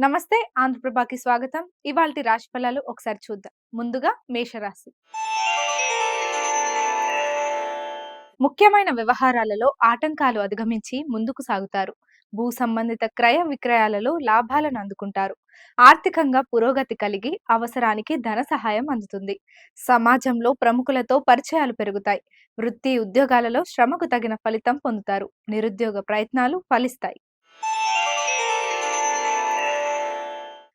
నమస్తే ఆంధ్రప్రభకి స్వాగతం. ఇవాళ రాశి ఫలాలు ఒకసారి చూద్దాం. ముందుగా మేషరాశి. ముఖ్యమైన వ్యవహారాలలో ఆటంకాలు అధిగమించి ముందుకు సాగుతారు. భూ సంబంధిత క్రయ విక్రయాలలో లాభాలను అందుకుంటారు. ఆర్థికంగా పురోగతి కలిగి అవసరానికి ధన సహాయం అందుతుంది. సమాజంలో ప్రముఖులతో పరిచయాలు పెరుగుతాయి. వృత్తి ఉద్యోగాలలో శ్రమకు తగిన ఫలితం పొందుతారు. నిరుద్యోగ ప్రయత్నాలు ఫలిస్తాయి.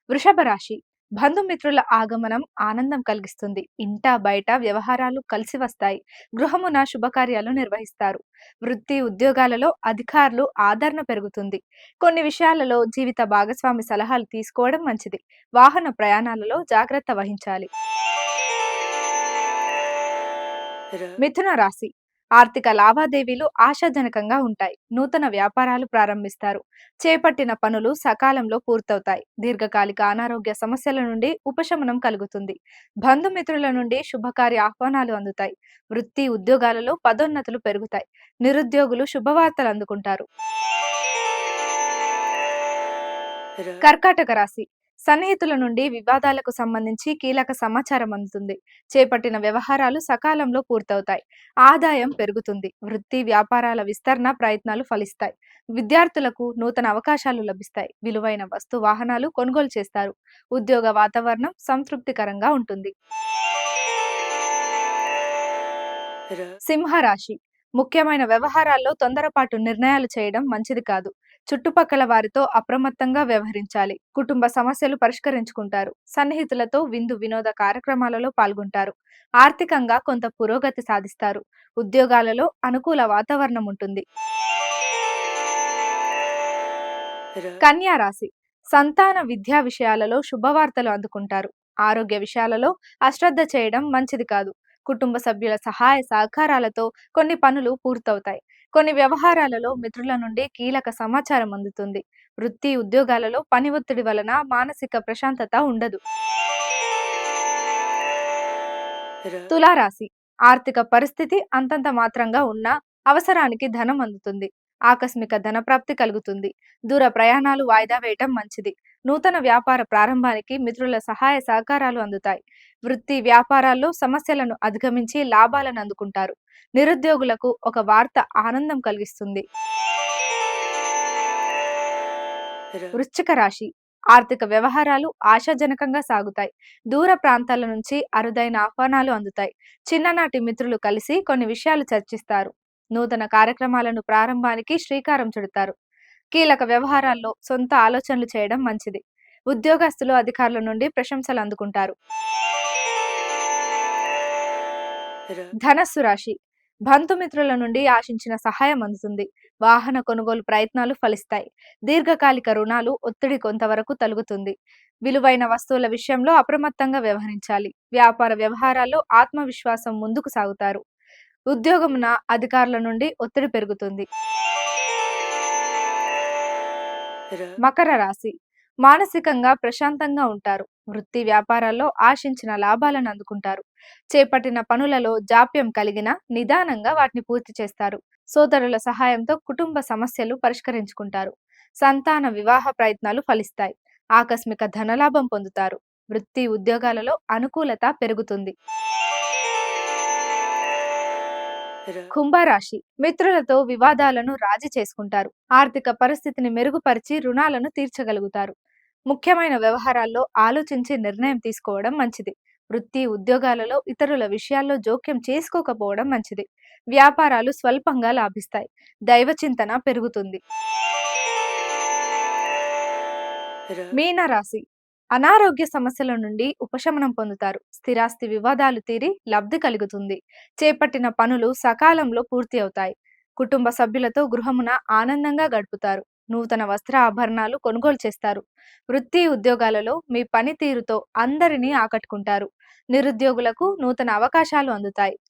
వృషభ రాశి. బంధుమిత్రుల ఆగమనం ఆనందం కలిగిస్తుంది. ఇంట బయట వ్యవహారాలు కలిసి వస్తాయి. గృహమున శుభకార్యాలు నిర్వహిస్తారు. వృత్తి ఉద్యోగాలలో అధికారులు ఆదరణ పెరుగుతుంది. కొన్ని విషయాలలో జీవిత భాగస్వామి సలహాలు తీసుకోవడం మంచిది. వాహన ప్రయాణాలలో జాగ్రత్త వహించాలి. మిథున రాశి. ఆర్థిక లావాదేవీలు ఆశాజనకంగా ఉంటాయి. నూతన వ్యాపారాలు ప్రారంభిస్తారు. చేపట్టిన పనులు సకాలంలో పూర్తవుతాయి. దీర్ఘకాలిక అనారోగ్య సమస్యల నుండి ఉపశమనం కలుగుతుంది. బంధుమిత్రుల నుండి శుభకార్య ఆహ్వానాలు అందుతాయి. వృత్తి ఉద్యోగాలలో పదోన్నతులు పెరుగుతాయి. నిరుద్యోగులు శుభవార్తలు అందుకుంటారు. కర్కాటక రాశి సన్నిహితుల నుండి వివాదాలకు సంబంధించి కీలక సమాచారం అందుతుంది. చేపట్టిన వ్యవహారాలు సకాలంలో పూర్తవుతాయి. ఆదాయం పెరుగుతుంది. వృత్తి వ్యాపారాల విస్తరణ ప్రయత్నాలు ఫలిస్తాయి. విద్యార్థులకు నూతన అవకాశాలు లభిస్తాయి. విలువైన వస్తు వాహనాలు కొనుగోలు చేస్తారు. ఉద్యోగ వాతావరణం సంతృప్తికరంగా ఉంటుంది. సింహరాశి. ముఖ్యమైన వ్యవహారాల్లో తొందరపాటు నిర్ణయాలు చేయడం మంచిది కాదు. చుట్టుపక్కల వారితో అప్రమత్తంగా వ్యవహరించాలి. కుటుంబ సమస్యలు పరిష్కరించుకుంటారు. సన్నిహితులతో విందు వినోద కార్యక్రమాలలో పాల్గొంటారు. ఆర్థికంగా కొంత పురోగతి సాధిస్తారు. ఉద్యోగాలలో అనుకూల వాతావరణం ఉంటుంది. కన్యా రాశి. సంతాన విద్యా విషయాలలో శుభవార్తలు అందుకుంటారు. ఆరోగ్య విషయాలలో అశ్రద్ధ చేయడం మంచిది కాదు. కుటుంబ సభ్యుల సహాయ సహకారాలతో కొన్ని పనులు పూర్తవుతాయి. కొన్ని వ్యవహారాలలో మిత్రుల నుండి కీలక సమాచారం అందుతుంది. వృత్తి ఉద్యోగాలలో పని ఒత్తిడి వలన మానసిక ప్రశాంతత ఉండదు. తులారాశి. ఆర్థిక పరిస్థితి అంతంత మాత్రంగా ఉన్న అవసరానికి ధనం అందుతుంది. ఆకస్మిక ధనప్రాప్తి కలుగుతుంది. దూర ప్రయాణాలు వాయిదా వేయటం మంచిది. నూతన వ్యాపార ప్రారంభానికి మిత్రుల సహాయ సహకారాలు అందుతాయి. వృత్తి వ్యాపారాల్లో సమస్యలను అధిగమించి లాభాలను అందుకుంటారు. నిరుద్యోగులకు ఒక వార్త ఆనందం కలిగిస్తుంది. వృశ్చిక రాశి. ఆర్థిక వ్యవహారాలు ఆశాజనకంగా సాగుతాయి. దూర ప్రాంతాల నుంచి అరుదైన ఆహ్వానాలు అందుతాయి. చిన్ననాటి మిత్రులు కలిసి కొన్ని విషయాలు చర్చిస్తారు. నూతన కార్యక్రమాలను ప్రారంభానికి శ్రీకారం చుడతారు. కీలక వ్యవహారాల్లో సొంత ఆలోచనలు చేయడం మంచిది. ఉద్యోగస్తులు అధికారుల నుండి ప్రశంసలు అందుకుంటారు. ధనస్సు రాశి. బంధుమిత్రుల నుండి ఆశించిన సహాయం అందుతుంది. వాహన కొనుగోలు ప్రయత్నాలు ఫలిస్తాయి. దీర్ఘకాలిక రుణాలు ఒత్తిడి కొంతవరకు తలుగుతుంది. విలువైన వస్తువుల విషయంలో అప్రమత్తంగా వ్యవహరించాలి. వ్యాపార వ్యవహారాల్లో ఆత్మవిశ్వాసం ముందుకు సాగుతారు. ఉద్యోగమున అధికారుల నుండి ఒత్తిడి పెరుగుతుంది. మకర రాశి. మానసికంగా ప్రశాంతంగా ఉంటారు. వృత్తి వ్యాపారాల్లో ఆశించిన లాభాలను అందుకుంటారు. చేపట్టిన పనులలో జాప్యం కలిగిన నిదానంగా వాటిని పూర్తి చేస్తారు. సోదరుల సహాయంతో కుటుంబ సమస్యలు పరిష్కరించుకుంటారు. సంతాన వివాహ ప్రయత్నాలు ఫలిస్తాయి. ఆకస్మిక ధనలాభం పొందుతారు. వృత్తి ఉద్యోగాలలో అనుకూలత పెరుగుతుంది. కుంభరాశి మిత్రులతో వివాదాలను రాజీ చేసుకుంటారు. ఆర్థిక పరిస్థితిని మెరుగుపరిచి రుణాలను తీర్చగలుగుతారు. ముఖ్యమైన వ్యవహారాల్లో ఆలోచించి నిర్ణయం తీసుకోవడం మంచిది. వృత్తి ఉద్యోగాలలో ఇతరుల విషయాల్లో జోక్యం చేసుకోకపోవడం మంచిది. వ్యాపారాలు స్వల్పంగా లాభిస్తాయి. దైవ చింతన పెరుగుతుంది. మీనరాశి అనారోగ్య సమస్యల నుండి ఉపశమనం పొందుతారు. స్థిరాస్తి వివాదాలు తీరి లబ్ధి కలుగుతుంది. చేపట్టిన పనులు సకాలంలో పూర్తి అవుతాయి. కుటుంబ సభ్యులతో గృహమున ఆనందంగా గడుపుతారు. నూతన వస్త్ర ఆభరణాలు కొనుగోలు చేస్తారు. వృత్తి ఉద్యోగాలలో మీ పనితీరుతో అందరినీ ఆకట్టుకుంటారు. నిరుద్యోగులకు నూతన అవకాశాలు అందుతాయి.